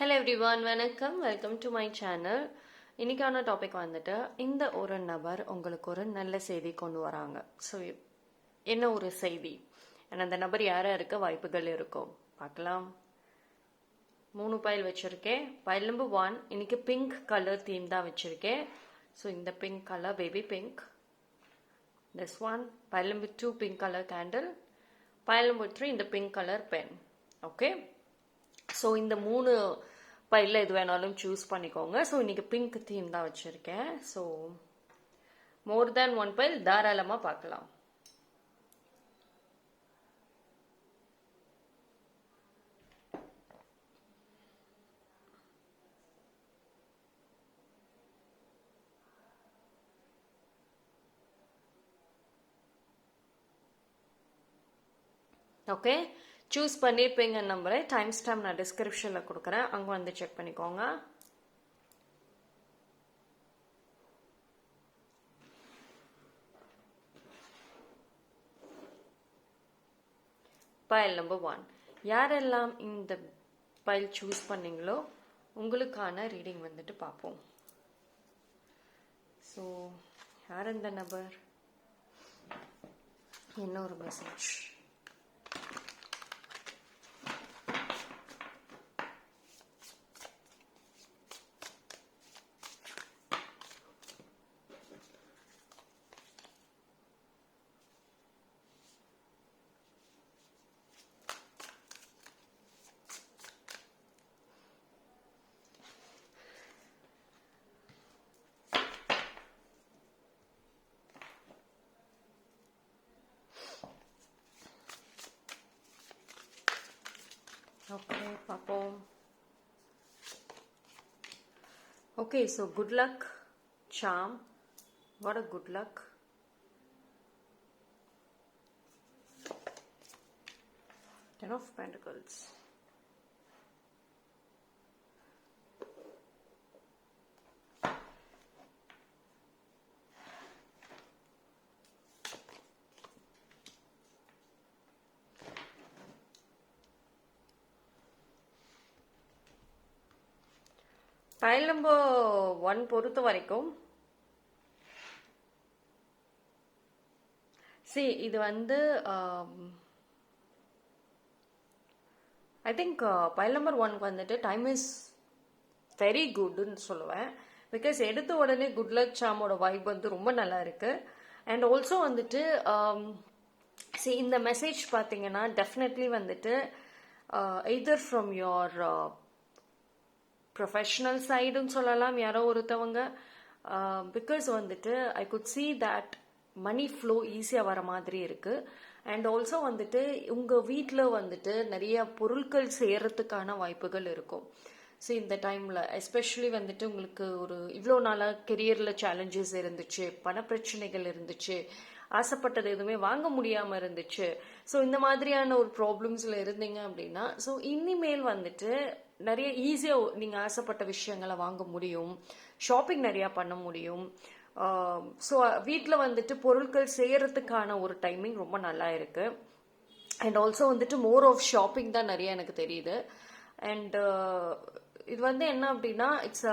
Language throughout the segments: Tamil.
ஹலோ எவ்ரி ஒன் வணக்கம். வெல்கம் டு மை சேனல் இன்னைக்கான டாபிக் வந்துட்டு இந்த ஒரு நபர் உங்களுக்கு ஒரு நல்ல செய்தி கொண்டு வராங்க. ஸோ என்ன ஒரு செய்தி? and அந்த நபர் யாராக இருக்க வாய்ப்புகள் இருக்கும் பார்க்கலாம். மூணு பயல் வச்சுருக்கேன். பைல் நம்பர் ஒன் இன்னைக்கு பிங்க் கலர் தீம் தான் வச்சுருக்கேன். ஸோ இந்த pink colour baby pink this one pile number two pink colour candle pile number three இந்த pink colour pen okay so இந்த மூணு பைலில் எது வேணாலும் சூஸ் பண்ணிக்கோங்க. ஸோ இன்னைக்கு பிங்க் தீம் தான் வச்சுருக்கேன். So more than one pile தாராளமாக பார்க்கலாம். ஓகே சூஸ் பண்ணியிருப்பீங்க நம்பரை டைம் ஸ்டாம்ப் நான் டிஸ்கிரிப்ஷனில் கொடுக்குறேன். அங்கே வந்து செக் பண்ணிக்கோங்க. பயல் நம்பர் ஒன் யாரெல்லாம் இந்த பைல் சூஸ் பண்ணீங்களோ உங்களுக்கான ரீடிங் வந்துட்டு பார்ப்போம். ஸோ யார் இந்த நபர்? என்ன ஒரு message okay Papo okay so good luck charm what a good luck. Ten of pentacles. File number one பொறுத்த வரைக்கும் சி இது வந்து ஐ திங்க் ஃபைல் நம்பர் ஒன்க்கு வந்துட்டு டைம் இஸ் வெரி குட்னு சொல்லுவேன். பிகாஸ் எடுத்த உடனே குட் லக் சாமோட வைப் வந்து ரொம்ப நல்லா இருக்கு. அண்ட் ஆல்சோ வந்துட்டு um, சி இந்த மெசேஜ் பார்த்தீங்கன்னா டெஃபினெட்லி வந்துட்டு எய்தர் ஃப்ரம் யோர் ப்ரொஃபஷ்னல் சைடுன்னு சொல்லலாம். யாரோ ஒருத்தவங்க பிகாஸ் வந்துட்டு I could see that money flow ஈஸியாக வர மாதிரி இருக்குது அண்ட் ஆல்சோ வந்துட்டு உங்கள் வீட்டில் வந்துட்டு நிறைய பொருட்கள் செய்யறதுக்கான வாய்ப்புகள் இருக்கும். ஸோ இந்த டைமில் எஸ்பெஷலி வந்துட்டு உங்களுக்கு ஒரு இவ்வளோ நாளாக கெரியரில் சேலஞ்சஸ் இருந்துச்சு பணப்பிரச்சனைகள் இருந்துச்சு ஆசைப்பட்டது எதுவுமே வாங்க முடியாமல் இருந்துச்சு. ஸோ இந்த மாதிரியான ஒரு ப்ராப்ளம்ஸில் இருந்தீங்க அப்படின்னா ஸோ இனிமேல் வந்துட்டு நிறைய ஈஸியாக நீங்கள் ஆசைப்பட்ட விஷயங்களை வாங்க முடியும். ஷாப்பிங் நிறையா பண்ண முடியும். ஸோ வீட்டில் வந்துட்டு பொருட்கள் செய்கிறதுக்கான ஒரு டைமிங் ரொம்ப நல்லா இருக்கு. அண்ட் ஆல்சோ வந்துட்டு மோர் ஆஃப் ஷாப்பிங் தான் நிறைய எனக்கு தெரியுது. அண்ட் இது வந்து என்ன அப்படின்னா இட்ஸ்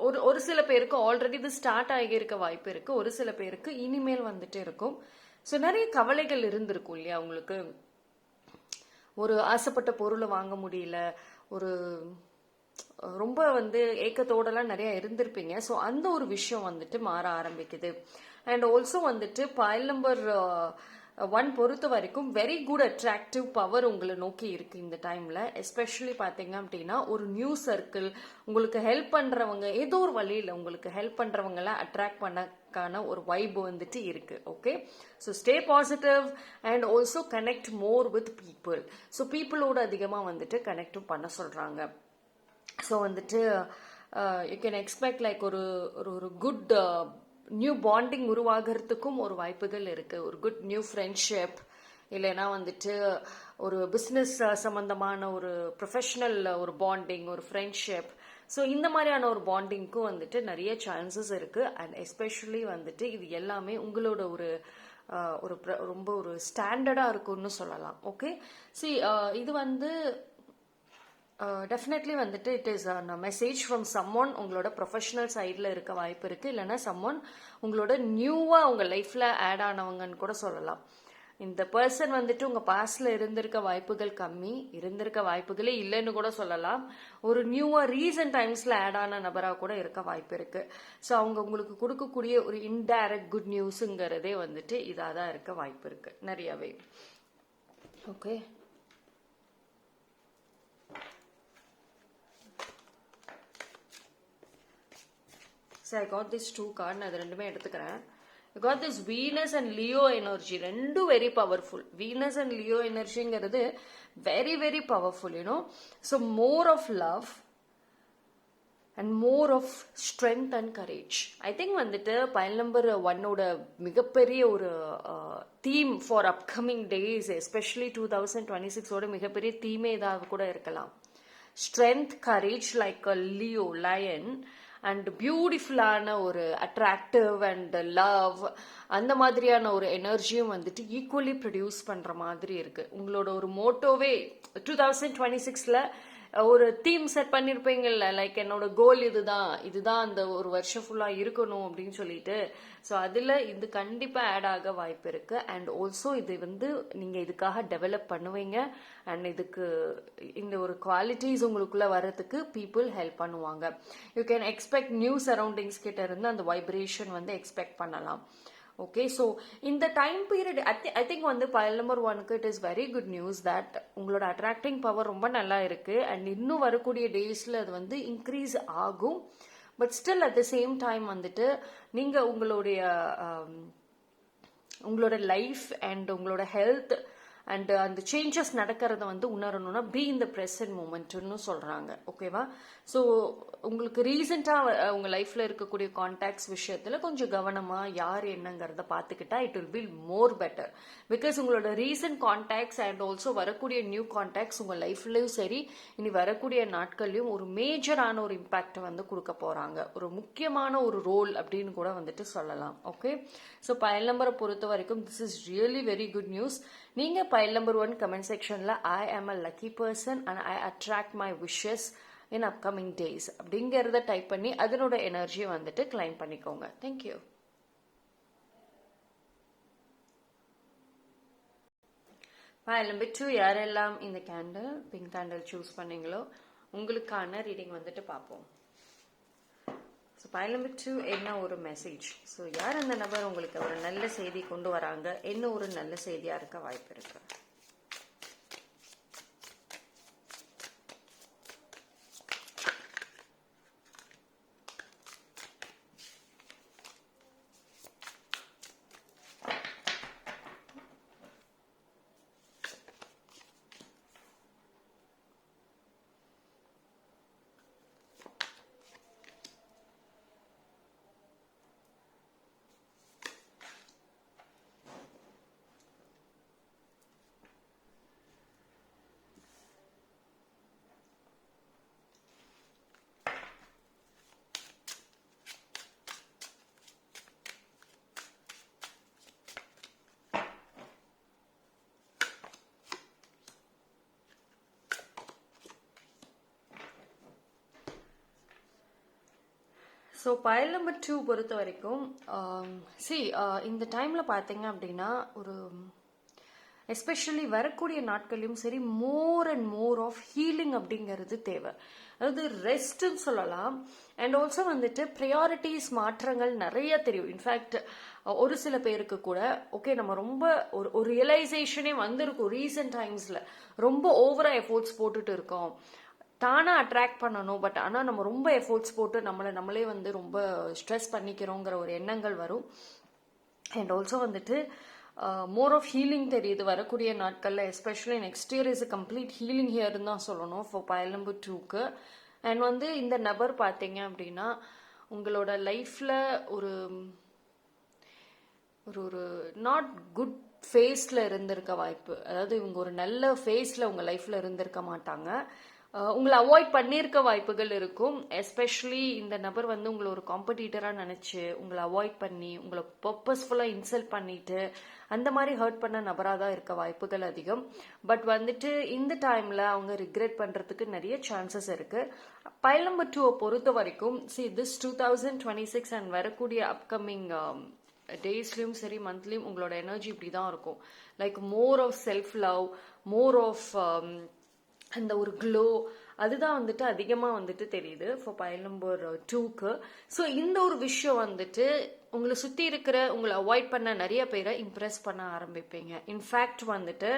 ஒரு ஒரு சில பேருக்கு ஆல்ரெடி இது ஸ்டார்ட் ஆகியிருக்க வாய்ப்பு இருக்குது ஒரு சில பேருக்கு இனிமேல் வந்துட்டு இருக்கும். ஸோ நிறைய கவலைகள் இருந்திருக்கும் இல்லையா உங்களுக்கு? ஒரு ஆசைப்பட்ட பொருளை வாங்க முடியல. ஒரு ரொம்ப வந்து ஏக்கத்தோடலாம் நிறைய இருந்திருப்பீங்க. ஸோ அந்த ஒரு விஷயம் வந்துட்டு மாற ஆரம்பிக்குது. அண்ட் ஆல்சோ வந்துட்டு பைல் நம்பர் ஒன் பொறுத்த வரைக்கும் வெரி குட் அட்ராக்டிவ் பவர் உங்களை நோக்கி இருக்கு இந்த டைம்ல எஸ்பெஷலி பாத்தீங்க அப்படின்னா ஒரு நியூ சர்க்கிள் உங்களுக்கு ஹெல்ப் பண்றவங்க ஏதோ ஒரு வழியில் உங்களுக்கு ஹெல்ப் பண்றவங்கள அட்ராக்ட் பண்ணக்கான ஒரு வைப் வந்துட்டு இருக்கு okay so stay positive and also connect more with people so பீப்புளோட அதிகமாக வந்துட்டு கனெக்டும் பண்ண சொல்றாங்க. ஸோ வந்துட்டு யூ கேன் எக்ஸ்பெக்ட் லைக் ஒரு ஒரு ஒரு குட் நியூ பாண்டிங் உருவாகிறதுக்கும் ஒரு வாய்ப்புகள் இருக்கு. ஒரு குட் நியூ ஃப்ரெண்ட்ஷிப் இல்லைன்னா வந்துட்டு ஒரு பிஸ்னஸ் சம்பந்தமான ஒரு ப்ரொஃபஷனல் ஒரு பாண்டிங் ஒரு ஃப்ரெண்ட்ஷிப் ஸோ இந்த மாதிரியான ஒரு பாண்டிங்க்கும் வந்துட்டு நிறைய சான்சஸ் இருக்கு. அண்ட் எஸ்பெஷலி வந்துட்டு இது எல்லாமே உங்களோட ஒரு ஒரு ரொம்ப ஒரு ஸ்டாண்டர்டாக இருக்கும்னு சொல்லலாம். ஓகே சி இது வந்து டெஃபினெட்லி வந்துட்டு it is message from someone உங்களோட ப்ரொஃபஷனல் சைடில் இருக்க வாய்ப்பு இருக்குது இல்லைன்னா சம்மொன் உங்களோட நியூவாக உங்கள் லைஃப்பில் ஆட் ஆனவங்கன்னு கூட சொல்லலாம். இந்த பர்சன் வந்துட்டு உங்கள் பாஸ்டில் இருந்திருக்க வாய்ப்புகள் கம்மி இருந்திருக்க வாய்ப்புகளே இல்லைன்னு கூட சொல்லலாம். ஒரு நியூவாக ரீசன்ட் டைம்ஸில் ஆட் ஆன நபராக கூட இருக்க வாய்ப்பு இருக்குது ஸோ அவங்க உங்களுக்கு கொடுக்கக்கூடிய ஒரு இன்டைரக்ட் குட் நியூஸுங்கிறதே வந்துட்டு இதாக தான் இருக்க வாய்ப்பு இருக்குது நிறையவே. Okay so I got this two card நான் அது ரெண்டுமே எடுத்துக்கிறேன். I got this Venus and Leo energy ரெண்டும் very powerful Venus and Leo எனர்ஜிங்கிறது very very powerful you know so more of love and more of strength and courage I think வந்துட்டு பயல் நம்பர் ஒன்னோட மிகப்பெரிய ஒரு theme for upcoming days especially two thousand twenty சிக்ஸோட மிகப்பெரிய தீமே ஏதாவது கூட இருக்கலாம். Strength courage like a Leo lion and பியூட்டிஃபுல்லான ஒரு அட்ராக்டிவ் அண்ட் லவ் அந்த மாதிரியான ஒரு எனர்ஜியும் வந்துட்டு ஈக்குவலி ப்ரொடியூஸ் பண்ணுற மாதிரி இருக்குது உங்களோட ஒரு மோட்டோவே டூ தௌசண்ட் டுவெண்ட்டி சிக்ஸில் ஒரு தீம் செட் பண்ணியிருப்பீங்கல்ல லைக் என்னோட கோல் இதுதான் இதுதான் அந்த ஒரு வருஷம் ஃபுல்லாக இருக்கணும் அப்படின்னு சொல்லிட்டு. ஸோ அதில் இது கண்டிப்பாக ஆட் ஆக வாய்ப்பு இருக்கு. அண்ட் ஆல்சோ இது வந்து நீங்கள் இதுக்காக டெவலப் பண்ணுவீங்க. அண்ட் இதுக்கு இந்த ஒரு குவாலிட்டிஸ் உங்களுக்குள்ள வர்றதுக்கு பீப்புள் ஹெல்ப் பண்ணுவாங்க. You can expect new surroundings கிட்ட இருந்து அந்த வைப்ரேஷன் வந்து எக்ஸ்பெக்ட் பண்ணலாம். ஓகே ஸோ இந்த டைம் பீரியட் ஐ திங்க் வந்து பயல் நம்பர் ஒனுக்கு it is very good news that உங்களோட அட்ராக்டிங் பவர் ரொம்ப நல்லா இருக்குது அண்ட் இன்னும் வரக்கூடிய டேஸில் அது வந்து இன்க்ரீஸ் ஆகும். But still at the same time வந்துட்டு நீங்கள் உங்களுடைய um, உங்களோட லைஃப் அண்ட் உங்களோட ஹெல்த் அண்டு அந்த சேஞ்சஸ் நடக்கிறத வந்து உணரணும்னா பி இந்த ப்ரெசன்ட் மூமெண்ட்னு சொல்கிறாங்க ஓகேவா ஸோ உங்களுக்கு ரீசெண்டாக உங்கள் லைஃப்பில் இருக்கக்கூடிய கான்டாக்ட்ஸ் விஷயத்தில் கொஞ்சம் கவனமாக யார் என்னங்கிறத பார்த்துக்கிட்டா it will be more better because உங்களோட ரீசன்ட் கான்டாக்ட்ஸ் அண்ட் ஆல்சோ வரக்கூடிய நியூ கான்டாக்ட்ஸ் உங்கள் லைஃப்லையும் சரி இனி வரக்கூடிய நாட்கள்லையும் ஒரு மேஜரான ஒரு இம்பேக்ட் வந்து கொடுக்க போகிறாங்க ஒரு முக்கியமான ஒரு ரோல் அப்படின்னு கூட வந்துட்டு சொல்லலாம். ஓகே ஸோ பயல் நம்பரை பொறுத்த வரைக்கும் this is really very good news நீங்கள் பைல் நம்பர் ஒன் கமெண்ட் செக்ஷனில் I am a lucky person and I attract my wishes in upcoming days அப்படிங்கிறத டைப் பண்ணி அதனோட எனர்ஜியை வந்துட்டு கிளைம் பண்ணிக்கோங்க. தேங்க்யூ பயல் நம்பர் டூ யாரெல்லாம் இந்த கேண்டில் பிங்க் கேண்டில் சூஸ் பண்ணீங்களோ உங்களுக்கான ரீடிங் வந்துட்டு பார்ப்போம். ஸோ பயல் நம்பர் டூ என்ன ஒரு மெசேஜ் ஸோ யார் அந்த நபர் உங்களுக்கு ஒரு நல்ல செய்தி கொண்டு வராங்க? என்ன ஒரு நல்ல செய்தியாக இருக்க வாய்ப்பு இருக்குது ஸோ பயல் நம்பர் டூ பொறுத்த வரைக்கும் um, சி uh, இந்த டைமில் பார்த்தீங்க அப்படின்னா ஒரு எஸ்பெஷலி வரக்கூடிய நாட்களையும் சரி more and more of healing அப்படிங்கிறது தேவை. அதாவது ரெஸ்ட்னு சொல்லலாம். அண்ட் ஆல்சோ வந்துட்டு ப்ரையாரிட்டிஸ் மாற்றங்கள் நிறைய தெரியும். இன்ஃபேக்ட் ஒரு சில பேருக்கு கூட ஓகே நம்ம ரொம்ப ஒரு ஒரு ரியலைசேஷனே வந்திருக்கும் ரீசெண்ட் டைம்ஸில் ரொம்ப ஓவராக எஃபோர்ட்ஸ் போட்டுட்டு இருக்கோம். தானாக அட்ராக்ட் பண்ணணும் பட் ஆனால் நம்ம ரொம்ப எஃபோர்ட்ஸ் போட்டு நம்மளை நம்மளே வந்து ரொம்ப ஸ்ட்ரெஸ் பண்ணிக்கிறோங்கிற ஒரு எண்ணங்கள் வரும். அண்ட் ஆல்சோ வந்துட்டு மோர் ஆஃப் ஹீலிங் தெரியுது. வரக்கூடிய நாட்களில் especially next year is complete healing ஹியர்னு தான் சொல்லணும் ஃபார் பயல் நம்பர் டூக்கு அண்ட் வந்து இந்த நபர் பார்த்தீங்க அப்படின்னா உங்களோட லைஃப்பில் ஒரு ஒரு ஒரு நாட் குட் ஃபேஸில் இருந்திருக்க வாய்ப்பு. அதாவது இவங்க ஒரு நல்ல ஃபேஸில் உங்கள் லைஃப்பில் இருந்திருக்க மாட்டாங்க. உங்களை அவாய்ட் பண்ணியிருக்க வாய்ப்புகள் இருக்கும். எஸ்பெஷலி இந்த நபர் வந்து உங்களை ஒரு காம்படிட்டராக நினச்சி உங்களை அவாய்ட் பண்ணி உங்களை பர்பஸ்ஃபுல்லாக இன்சல்ட் பண்ணிட்டு அந்த மாதிரி ஹர்ட் பண்ண நபராக தான் இருக்க வாய்ப்புகள் அதிகம். பட் வந்துட்டு இந்த டைமில் அவங்க ரிக்ரெட் பண்ணுறதுக்கு நிறைய சான்சஸ் இருக்குது பைல் நம்பர் டூவை பொறுத்த வரைக்கும் see this two thousand twenty six and வரக்கூடிய அப்கமிங் டேஸ்லையும் um, சரி மந்த்லியும் உங்களோட எனர்ஜி இப்படி தான் இருக்கும். Like more of self love more of அந்த ஒரு க்ளோ அதுதான் வந்துட்டு அதிகமாக வந்துட்டு தெரியுது ஃபார் பயல் நம்பர் டூக்கு ஸோ இந்த ஒரு விஷயம் வந்துட்டு உங்களை சுற்றி இருக்கிற உங்களை அவாய்ட் பண்ண நிறைய பேரை இம்ப்ரெஸ் பண்ண ஆரம்பிப்பீங்க. இன்ஃபேக்ட் வந்துட்டு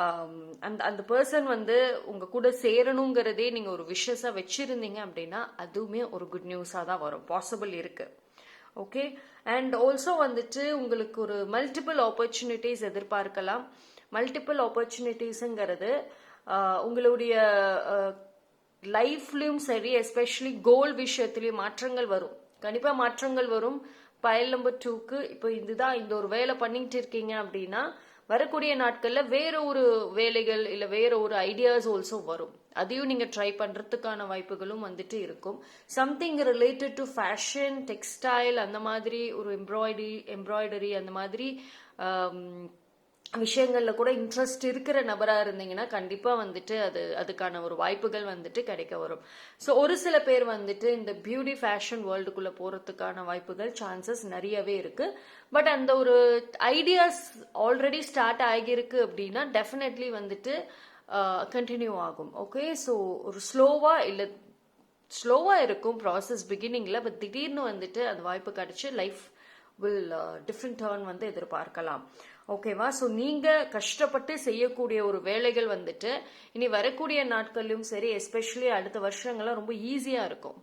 um, அந்த அந்த பர்சன் வந்து உங்க கூட சேரணுங்கிறதே நீங்க ஒரு விஷயஸா வச்சிருந்தீங்க அப்படின்னா அதுவுமே ஒரு குட் நியூஸா தான் வரும். பாசிபிள் இருக்கு. ஓகே அண்ட் ஆல்சோ வந்துட்டு உங்களுக்கு ஒரு மல்டிபிள் ஆப்பர்ச்சுனிட்டிஸ் எதிர்பார்க்கலாம். மல்டிபிள் ஆப்பர்ச்சுனிட்டிஸுங்கிறது உங்களுடைய லைஃப்லயும் சரி எஸ்பெஷலி கோல் விஷயத்திலயும் மாற்றங்கள் வரும். கண்டிப்பா மாற்றங்கள் வரும். பயல் நம்பர் டூக்கு இப்போ இதுதான் இந்த ஒரு வேலை பண்ணிட்டு இருக்கீங்க அப்படின்னா வரக்கூடிய நாட்கள்ல வேற ஒரு வேலைகள் இல்ல வேற ஒரு ஐடியாஸ் ஆல்சோ வரும். அதையும் நீங்க ட்ரை பண்றதுக்கான வாய்ப்புகளும் வந்துட்டு இருக்கும். Something related to fashion textile அந்த மாதிரி ஒரு எம்ப்ராய்டரி எம்ப்ராய்டரி அந்த மாதிரி விஷயங்களில் கூட இன்ட்ரெஸ்ட் இருக்கிற நபராக இருந்தீங்கன்னா கண்டிப்பாக வந்துட்டு அது அதுக்கான ஒரு வாய்ப்புகள் வந்துட்டு கிடைக்க வரும். ஸோ ஒரு சில பேர் வந்துட்டு இந்த பியூட்டி ஃபேஷன் வேர்ல்டுக்குள்ளே போகிறதுக்கான வாய்ப்புகள் சான்சஸ் நிறையவே இருக்குது பட் அந்த ஒரு ஐடியாஸ் ஆல்ரெடி ஸ்டார்ட் ஆகியிருக்கு அப்படின்னா டெஃபினெட்லி வந்துட்டு கண்டினியூ ஆகும். ஓகே ஸோ ஒரு ஸ்லோவாக இல்லை ஸ்லோவாக இருக்கும் ப்ராசஸ் பிகினிங்கில் பட் திடீர்னு வந்துட்டு அந்த வாய்ப்பு கிடச்சி லைஃப் வில் டிஃப்ரெண்ட் டேர்ன் வந்து எதிர்பார்க்கலாம். ஓகேவா ஸோ நீங்கள் கஷ்டப்பட்டு செய்யக்கூடிய ஒரு வேலைகள் வந்துட்டு இனி வரக்கூடிய நாட்கள்லையும் சரி எஸ்பெஷலி அடுத்த வருஷங்கள்லாம் ரொம்ப ஈஸியாக இருக்கும்.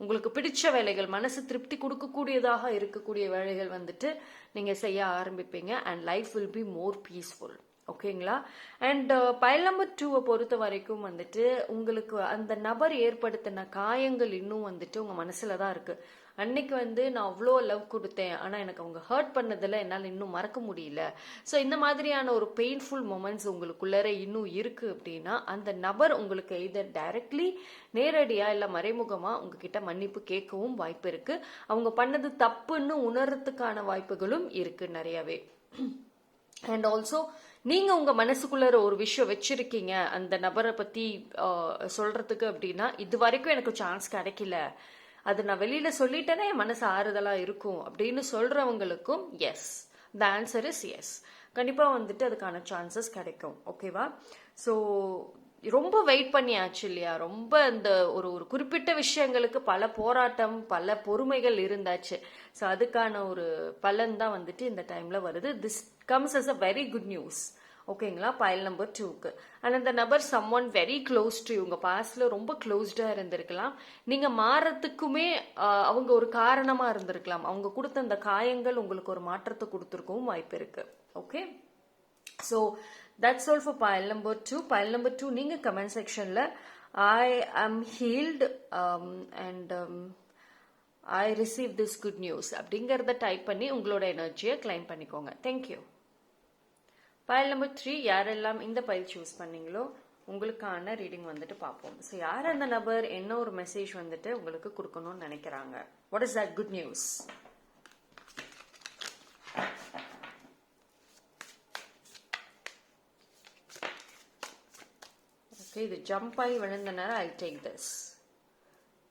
உங்களுக்கு பிடிச்ச வேலைகள் மனசு திருப்தி கொடுக்கக்கூடியதாக இருக்கக்கூடிய வேலைகள் வந்துட்டு நீங்கள் செய்ய ஆரம்பிப்பீங்க and life will be more peaceful ஓகேங்களா அண்ட் பயல் நம்பர் டூவை பொறுத்த வரைக்கும் வந்துட்டு உங்களுக்கு அந்த நபர் ஏற்படுத்தின காயங்கள் இன்னும் வந்துட்டு உங்கள் மனசில் தான் இருக்குது அன்னைக்கு வந்து நான் அவ்வளோ லவ் கொடுத்தேன். ஆனால் எனக்கு அவங்க ஹர்ட் பண்ணதில் என்னால் இன்னும் மறக்க முடியல. ஸோ இந்த மாதிரியான ஒரு பெயின்ஃபுல் மூமெண்ட்ஸ் உங்களுக்குள்ளே இன்னும் இருக்குது அப்படின்னா அந்த நபர் உங்களுக்கு எய்தர் டைரக்ட்லி நேரடியாக இல்லை மறைமுகமாக உங்ககிட்ட மன்னிப்பு கேட்கவும் வாய்ப்பு இருக்குது அவங்க பண்ணது தப்புன்னு உணர்றதுக்கான வாய்ப்புகளும் இருக்குது நிறையவே. அண்ட் ஆல்சோ நீங்க உங்க மனசுக்குள்ள ஒரு விஷயம் வச்சிருக்கீங்க. அந்த நபரை பத்தி சொல்கிறதுக்கு சொல்றதுக்கு அப்படின்னா இது வரைக்கும் எனக்கு சான்ஸ் கிடைக்கல. அது நான் வெளியில சொல்லிட்டேன்னா என் மனசு ஆறுதலா இருக்கும் அப்படின்னு சொல்றவங்களுக்கும் yes the answer is yes கண்டிப்பா வந்துட்டு அதுக்கான சான்சஸ் கிடைக்கும். ஓகேவா ஸோ ரொம்ப வெயிட் பண்ணியாச்சு இல்லையா? ரொம்ப இந்த ஒரு ஒரு குறிப்பிட்ட விஷயங்களுக்கு பல போராட்டம் பல பொறுமைகள் இருந்தாச்சு. ஸோ அதுக்கான ஒரு பலன் தான் வந்துட்டு இந்த டைம்ல வருது. This comes as a very good news ஓகேங்களா பைல் நம்பர் டூக்கு அண்ட் அந்த நபர் someone very close to இவங்க பாஸ்டில் ரொம்ப க்ளோஸ்டாக இருந்திருக்கலாம். நீங்கள் மாறத்துக்குமே அவங்க ஒரு காரணமாக இருந்திருக்கலாம். அவங்க கொடுத்த அந்த காயங்கள் உங்களுக்கு ஒரு மாற்றத்தை கொடுத்துருக்கவும் வாய்ப்பு இருக்குது okay so that's all for pile number two pile number two நீங்கள் கமெண்ட் செக்ஷனில் I am healed and I receive this good news அப்படிங்கிறத டைப் பண்ணி உங்களோட எனர்ஜியை கிளைம் பண்ணிக்கோங்க. தேங்க்யூ பைல் நம்பர் த்ரீ யாரெல்லாம் இந்த பைல் சூஸ் பண்ணீங்களோ உங்களுக்கான ரீடிங் வந்துட்டு பார்ப்போம். ஸோ யார் அந்த நபர் என்ன ஒரு மெசேஜ் வந்துட்டு உங்களுக்கு கொடுக்கணும்னு நினைக்கிறாங்க? What is that good news okay இது ஜம்ப் ஆகி விழுந்த நேரம் I take this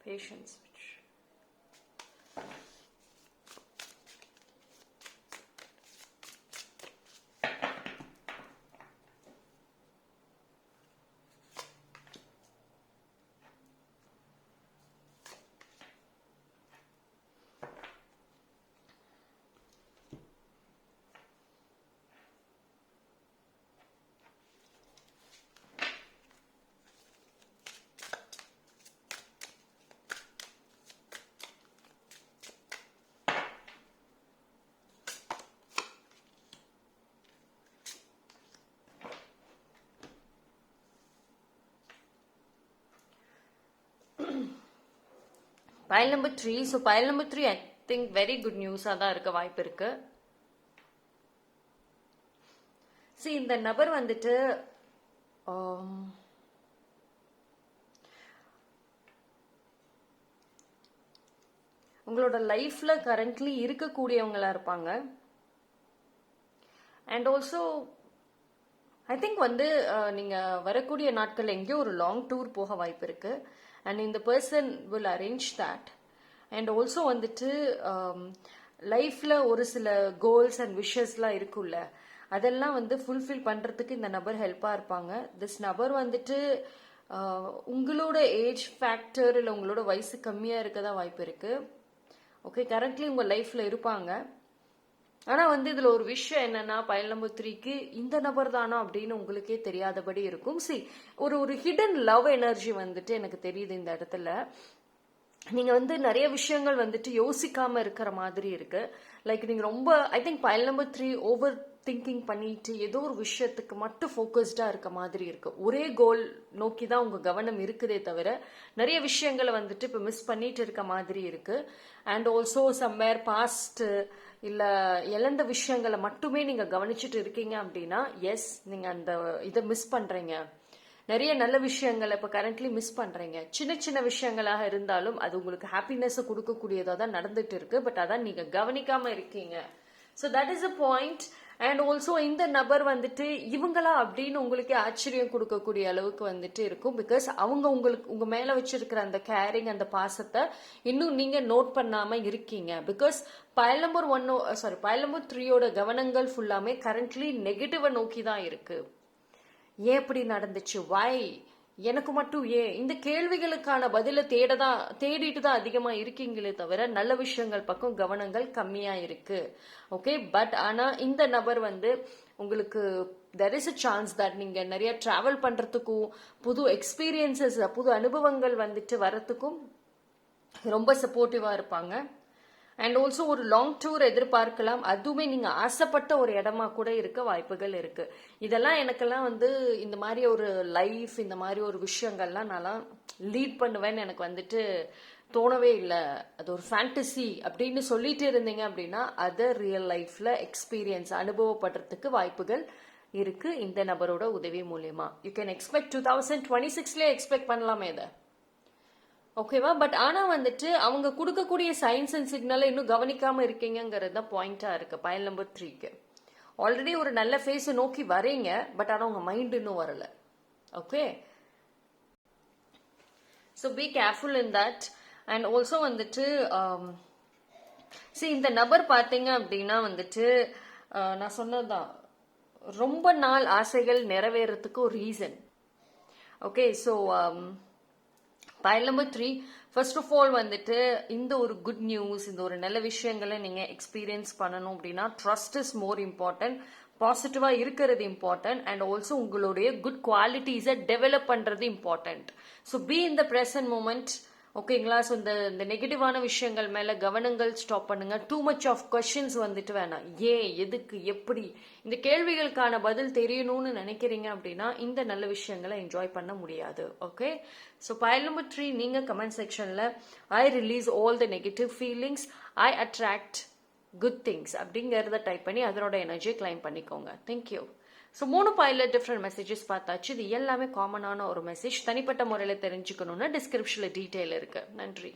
patience pile number three so pile number three I think very good நியூஸாக தான் இருக்க வாய்ப்பு இருக்கு. சி இந்த நபர் வந்துட்டு um, உங்களோட லைஃப்ல கரண்ட்லி இருக்கக்கூடியவங்களா இருப்பாங்க. அண்ட் ஆல்சோ ஐ திங்க் வந்து நீங்க வரக்கூடிய நாட்கள் எங்கேயோ ஒரு லாங் டூர் போக வாய்ப்பு இருக்கு. அண்ட் இந்த person will arrange that and also வந்துட்டு um, லைஃப்ல ஒரு சில கோல்ஸ் அண்ட் விஷஸ்லாம் இருக்குல்ல அதெல்லாம் வந்து ஃபுல்ஃபில் பண்றதுக்கு இந்த நபர் ஹெல்ப்பா இருப்பாங்க. திஸ் நபர் வந்துட்டு uh, உங்களோட ஏஜ் ஃபேக்டர் இல்லை உங்களோட வயசு கம்மியா தான் வாய்ப்பு இருக்கு. ஓகே கரண்ட்லி உங்க லைஃப்ல இருப்பாங்க. ஆனால் வந்து இதில் ஒரு விஷயம் என்னன்னா பயல் நம்பர் த்ரீக்கு இந்த நபர் தானா அப்படின்னு உங்களுக்கே தெரியாதபடி இருக்கும். சி ஒரு ஒரு ஹிடன் லவ் எனர்ஜி வந்துட்டு எனக்கு தெரியுது இந்த இடத்துல. நீங்க வந்து நிறைய விஷயங்கள் வந்துட்டு யோசிக்காம இருக்கிற மாதிரி இருக்கு. லைக் நீங்க ரொம்ப I think pile number three over thinking பண்ணிட்டு ஏதோ ஒரு விஷயத்துக்கு மட்டும் ஃபோக்கஸ்டா இருக்க மாதிரி இருக்கு. ஒரே கோல் நோக்கி தான் உங்க கவனம் இருக்குதே தவிர நிறைய விஷயங்களை வந்துட்டு இப்ப மிஸ் பண்ணிட்டு இருக்க மாதிரி இருக்கு. அண்ட் ஆல்சோ சம்வேர் பாஸ்ட் இல்லை இழந்த விஷயங்களை மட்டுமே நீங்கள் கவனிச்சுட்டு இருக்கீங்க அப்படின்னா எஸ் நீங்கள் அந்த இதை மிஸ் பண்ணுறீங்க நிறைய நல்ல விஷயங்களை இப்போ கரண்ட்லி மிஸ் பண்ணுறீங்க சின்ன சின்ன விஷயங்களாக இருந்தாலும் அது உங்களுக்கு ஹாப்பினஸ்ஸை கொடுக்கக்கூடியதாக தான் நடந்துட்டு இருக்கு. பட் அதான் நீங்கள் கவனிக்காமல் இருக்கீங்க. So that is a point and also இந்த நபர் வந்துட்டு இவங்களா அப்படின்னு உங்களுக்கே ஆச்சரியம் கொடுக்கக்கூடிய அளவுக்கு வந்துட்டு இருக்கும். பிகாஸ் அவங்க உங்களுக்கு உங்க மேல வச்சிருக்கிற அந்த கேரிங் அந்த பாசத்தை இன்னும் நீங்க நோட் பண்ணாம இருக்கீங்க. பிகாஸ் பயல் நம்பர் ஒன்னோ சாரி பயல் நம்பர் த்ரீயோட கவனங்கள் ஃபுல்லாமே கரண்ட்லி நெகட்டிவை நோக்கி தான் இருக்கு. ஏன் இப்படி நடந்துச்சு? வை எனக்கு மட்டும் ஏன்? இந்த கேள்விகளுக்கான பதில தேடதான் தேடிட்டு தான் அதிகமா இருக்கீங்களே தவிர நல்ல விஷயங்கள் பக்கம் கவனங்கள் கம்மியா இருக்கு. ஓகே பட் ஆனா இந்த நபர் வந்து உங்களுக்கு there is a chance that நீங்க நிறைய டிராவல் பண்றதுக்கும் புது எக்ஸ்பீரியன்சஸ் புது அனுபவங்கள் வந்துட்டு வரத்துக்கும் ரொம்ப சப்போர்ட்டிவா இருப்பாங்க. அண்ட் ஆல்சோ ஒரு லாங் டூர் எதிர்பார்க்கலாம். அதுவுமே நீங்க ஆசைப்பட்ட ஒரு இடமா கூட இருக்க வாய்ப்புகள் இருக்கு. இதெல்லாம் எனக்கெல்லாம் வந்து இந்த மாதிரி ஒரு லைஃப் இந்த மாதிரி ஒரு விஷயங்கள்லாம் நான்லாம் லீட் பண்ணுவேன்னு எனக்கு வந்துட்டு தோணவே இல்லை. அது ஒரு ஃபேண்டசி அப்படின்னு சொல்லிட்டு இருந்தீங்க அப்படின்னா அதை ரியல் லைஃப்ல எக்ஸ்பீரியன்ஸ் அனுபவப்படுறதுக்கு வாய்ப்புகள் இருக்கு. இந்த நபரோட உதவி மூலியமா. You can expect two thousand twenty சிக்ஸ்லேயே expect பண்ணலாமே இதை. ஓகேவா பட் ஆனால் வந்துட்டு அவங்க கொடுக்கக்கூடிய சயின்ஸ் அண்ட் சிக்னலை இன்னும் கவனிக்காமல் இருக்கீங்கிறது தான் பாயிண்ட்டாக இருக்குது பயல் நம்பர் த்ரீக்கு ஆல்ரெடி ஒரு நல்ல ஃபேஸை நோக்கி வரீங்க பட் ஆனால் உங்கள் மைண்ட் இன்னும் வரல. Okay so be careful in that and also வந்துட்டு um, சி இந்த நபர் பார்த்தீங்க அப்படின்னா வந்துட்டு நான் சொன்னதுதான் ரொம்ப நாள் ஆசைகள் நிறைவேறதுக்கு ஒரு reason okay so pile number three first of all வந்துட்டு இந்த ஒரு குட் நியூஸ் இந்த ஒரு நல்ல விஷயங்களை நீங்கள் எக்ஸ்பீரியன்ஸ் பண்ணணும் அப்படின்னா ட்ரஸ்ட் இஸ் மோர் இம்பார்ட்டன்ட் பாசிட்டிவாக இருக்கிறது இம்பார்ட்டன்ட் அண்ட் ஆல்சோ உங்களுடைய குட் குவாலிட்டிஸை டெவலப் பண்ணுறது important so be in the present moment ஓகேங்களா? ஸோ இந்த இந்த நெகட்டிவான விஷயங்கள் மேலே கவனங்கள் ஸ்டாப் பண்ணுங்க. டூ மச் ஆஃப் கொஷின்ஸ் வந்துட்டு வேணாம். ஏன்? எதுக்கு? எப்படி? இந்த கேள்விகளுக்கான பதில் தெரியணும்னு நினைக்கிறீங்க அப்படின்னா இந்த நல்ல விஷயங்களை என்ஜாய் பண்ண முடியாது. Okay so pile number three நீங்கள் கமெண்ட் செக்ஷனில் I release all the negative feelings I attract good things அப்படிங்கிறத டைப் பண்ணி அதனோட எனர்ஜியை கிளைம் பண்ணிக்கோங்க. தேங்க்யூ ஸோ மூணு பாயில டிஃப்ரெண்ட் மெசேஜஸ் பார்த்தாச்சு. இது எல்லாமே காமனான ஒரு மெசேஜ் தனிப்பட்ட முறையில் தெரிஞ்சுக்கணும்னா டிஸ்கிரிப்ஷனில் டீட்டெயில் இருக்கு. நன்றி.